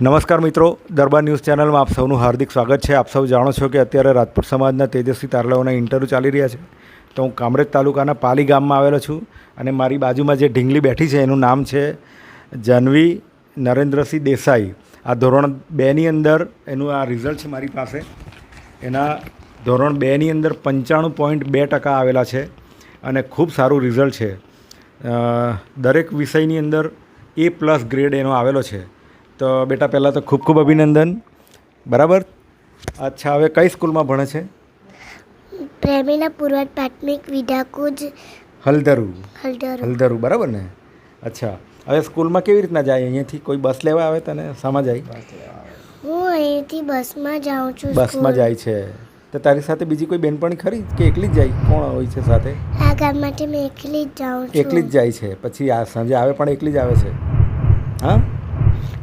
નમસ્કાર મિત્રો, દરબાર ન્યૂઝ ચેનલમાં આપ સૌનું હાર્દિક સ્વાગત છે. આપ સૌ જાણો છો કે અત્યારે રાજપૂત સમાજના તેજસ્વી તારલાઓના ઇન્ટરવ્યૂ ચાલી રહ્યા છે. તો હું કામરેજ તાલુકાના પાલી ગામમાં આવેલો છું અને મારી બાજુમાં જે ઢીંગલી બેઠી છે, એનું નામ છે જાનવી નરેન્દ્રસિંહ દેસાઈ. આ ધોરણ બેની અંદર એનું આ રિઝલ્ટ છે મારી પાસે. એના ધોરણ બેની અંદર પંચાણું પોઈન્ટ બે ટકા આવેલા છે અને ખૂબ સારું રિઝલ્ટ છે. દરેક વિષયની અંદર એ પ્લસ ગ્રેડ એનો આવેલો છે. તો બેટા પહેલાં તો ખૂબ ખૂબ અભિનંદન. બરાબર? અચ્છા હવે કઈ સ્કૂલમાં ભણે છે? પ્રેમીના પૂર્વ પ્રાથમિક વિધાકુજ હલધરુ હલડર હલધરુ બરાબર ને? અચ્છા હવે સ્કૂલમાં કેવી રીતના જાય? અહીંયાથી કોઈ બસ લેવા આવે તને? શામાં જાય? હું અહીંથી બસમાં જાઉં છું બસમાં જાય છે. તો તારી સાથે બીજી કોઈ બેનપણી ખરી? કે એકલી જ જાય? કોણ હોય છે સાથે? આ માટે મેં એકલી જ જાઉં છું એકલી જ જાય છે. પછી આ સાંજે આવે પણ એકલી જ આવે છે. હા?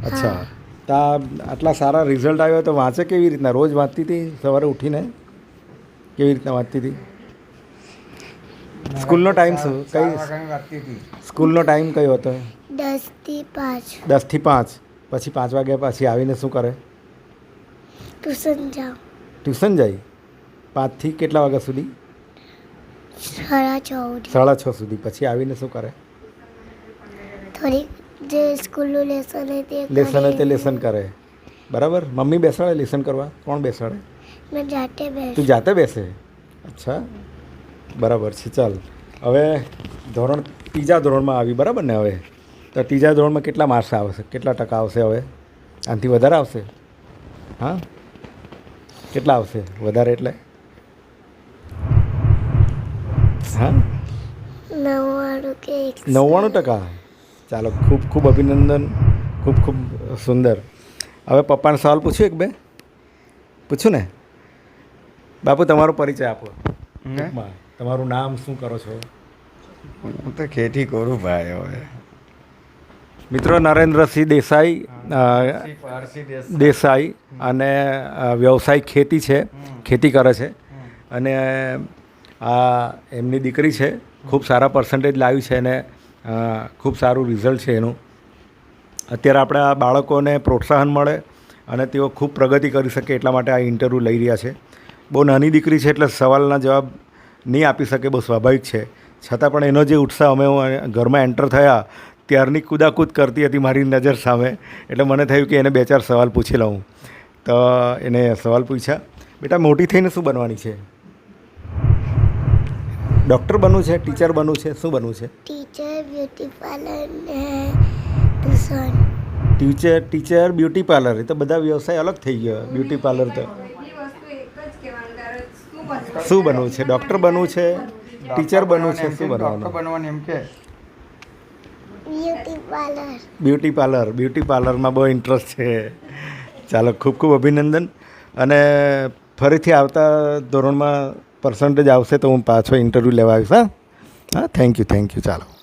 અચ્છા. તા આટલા સારા રિઝલ્ટ આવ્યો તો વાંચે કેવી રીતના? રોજ વાંચતી હતી સવારે ઉઠીને? કેવી રીતના વાંચતી હતી? સ્કૂલનો ટાઈમ શું? કઈ સ્કૂલનો ટાઈમ કયો હતો? દસથી પાંચ. દસથી પાંચ. પછી પાંચ વાગ્યા પછી આવીને શું કરે? ટ્યુશન જાઉં. ટ્યુશન જાય? પાંચથી કેટલા વાગ્યા સુધી? સાડા છ સાડા છ સુધી. પછી આવીને શું કરે? થોડી જે સ્કૂલનું લેસન હોય તે લેસન હોય તે લેસન કરે. બરાબર? મમ્મી બેસાડે લેસન કરવા? કોણ બેસાડે? મેં જાતે બેસ તું જાતે બેસે? અચ્છા. બરાબર છે ચાલ. હવે ધોરણ ત્રીજા ધોરણમાં આવી બરાબર ને હવે? તો ત્રીજા ધોરણમાં કેટલા માર્ક્સ આવશે? કેટલા ટકા આવશે હવે? આનાથી વધારે આવશે? હા? કેટલા આવશે? વધારે એટલે? હા? નવ્વાણું કે નવ્વાણું ટકા? ચાલો ખૂબ ખૂબ અભિનંદન ખૂબ ખૂબ સુંદર. હવે પપ્પાને સવાલ પૂછ્યું એક બે? પૂછું ને? બાપુ તમારો પરિચય આપો. તમારું નામ શું કરો છો? હું તો ખેતી કરું ભાઈ હવે. મિત્રો નરેન્દ્રસિંહ દેસાઈ દેસાઈ. અને વ્યવસાય ખેતી છે. ખેતી કરે છે. અને આ એમની દીકરી છે. ખૂબ સારા પર્સન્ટેજ લાવી છે અને ખૂબ સારું રિઝલ્ટ છે એનું. અત્યારે આપણે બાળકોને પ્રોત્સાહન મળે અને તેઓ ખૂબ પ્રગતિ કરી શકે એટલા માટે આ ઇન્ટરવ્યૂ લઈ રહ્યા છે. બહુ નાની દીકરી છે એટલે સવાલના જવાબ નહીં આપી શકે, બહુ સ્વાભાવિક છે. છતાં પણ એનો જે ઉત્સાહ અમે ઘરમાં એન્ટર થયા, ત્યારની કુદાકૂદ કરતી હતી મારી નજર સામે. એટલે મને થયું કે એને બે ચાર સવાલ પૂછી લઉં. તો એને સવાલ પૂછ્યા. બેટા મોટી થઈને શું બનવાની છે? ડૉક્ટર બનવું છે ટીચર બનવું છે શું બનવું છે? ટીચર બ્યુટી પાર્લર ને tuition. Teacher teacher beauty parlour એ તો બધા વ્યવસાય અલગ થઈ ગયો. બ્યુટી પાર્લર તો શું બનવું છે? ડૉક્ટર બનવું છે ટીચર બનવું છે શું ડૉક્ટર બનવાનું? બનવાનું એમ કે? Beauty parlour. Beauty parlour beauty પાર્લરમાં બહુ ઇન્ટરેસ્ટ છે. ચાલો ખૂબ ખૂબ અભિનંદન. અને ફરીથી આવતા ધોરણમાં પર્સન્ટેજ આવશે તો હું પાછો ઇન્ટરવ્યૂ લેવા આવીશ, હા? હા થેન્ક યુ થેન્ક યુ ચાલો.